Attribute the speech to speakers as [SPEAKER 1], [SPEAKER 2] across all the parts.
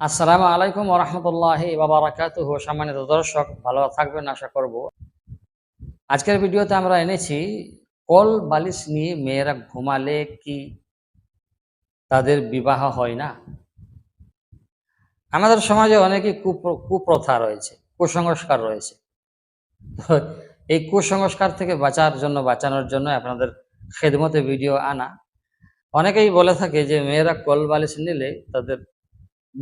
[SPEAKER 1] আসসালামু আলাইকুম ওরহমতুল্লাহ বাবারাকাতুহ সম্মানিত দর্শক, ভালো থাকবেন, আশা করব। আজকের ভিডিওতে আমরা এনেছি কল বালিশ নিয়ে মেয়েরা ঘুমালে কি তাদের বিবাহ হয় না? আমাদের সমাজে কুপ্র- কুপ্রথা রয়েছে, কুসংস্কার রয়েছে। এই কুসংস্কার থেকে বাঁচার জন্য, বাঁচানোর জন্য আপনাদের খেদমতে ভিডিও আনা। অনেকেই বলে থাকে যে, মেয়েরা কল বালিশ নিলে তাদের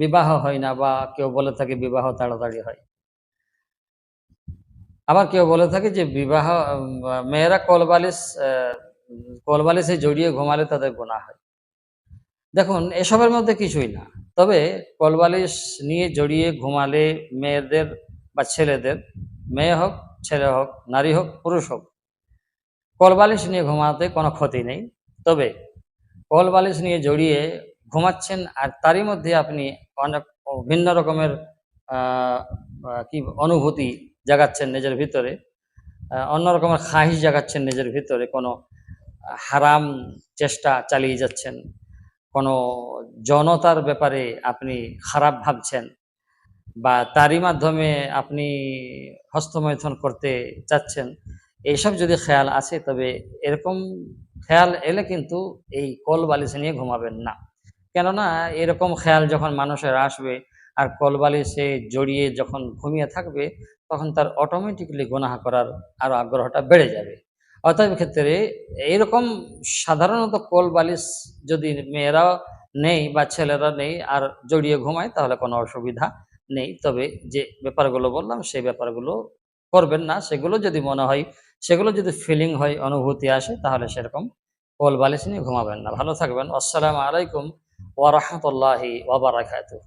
[SPEAKER 1] বিবাহ হয় না বা কেউ বলে থাকে বিবাহ তাড়াতাড়ি হয়। আবার কেউ বলে থাকে যে বিবাহ, মেয়েরা কলবালিশ কলবালিশে জড়িয়ে ঘুমালে তাদের গোনা হয়। দেখুন, এসবের মধ্যে কিছুই না। তবে কলবালিশ নিয়ে জড়িয়ে ঘুমালে মেয়েদের বা ছেলেদের, মেয়ে হোক, ছেলে হোক, নারী হোক, পুরুষ হোক, কলবালিশ নিয়ে ঘুমাতে কোনো ক্ষতি নেই। তবে কলবালিশ নিয়ে জড়িয়ে ঘুমাচ্ছেন আর তারই মধ্যে আপনি অনেক ভিন্ন রকমের কি অনুভূতি জাগাচ্ছেন নিজের ভিতরে অন্য রকমের খাহিস জাগাচ্ছেন নিজের ভিতরে, কোনো হারাম চেষ্টা চালিয়ে যাচ্ছেন, কোনো জনতার ব্যাপারে আপনি খারাপ ভাবছেন বা তারই মাধ্যমে আপনি হস্তমৈথন করতে চাচ্ছেন, এইসব যদি খেয়াল আসে তবে এরকম খেয়াল এলে কিন্তু এই কল বালিশ নিয়ে ঘুমাবেন না। কেননা এরকম খেয়াল যখন মানুষের আসবে আর কল বালিশে জড়িয়ে যখন ঘুমিয়ে থাকবে, তখন তার অটোমেটিকলি গুনাহ করার আরও আগ্রহটা বেড়ে যাবে। অতএব ক্ষেত্রে এইরকম সাধারণত কল বালিশ যদি মেয়েরা নেই বা ছেলেরা নেই আর জড়িয়ে ঘুমায়, তাহলে কোনো অসুবিধা নেই। তবে যে ব্যাপারগুলো বললাম, সেই ব্যাপারগুলো করবেন না। সেগুলো যদি মনে হয়, সেগুলো যদি ফিলিং হয়, অনুভূতি আসে, তাহলে সেরকম কল বালিশ নিয়ে ঘুমাবেন না। ভালো থাকবেন। আসসালামু আলাইকুম। ورحمة الله وبركاته.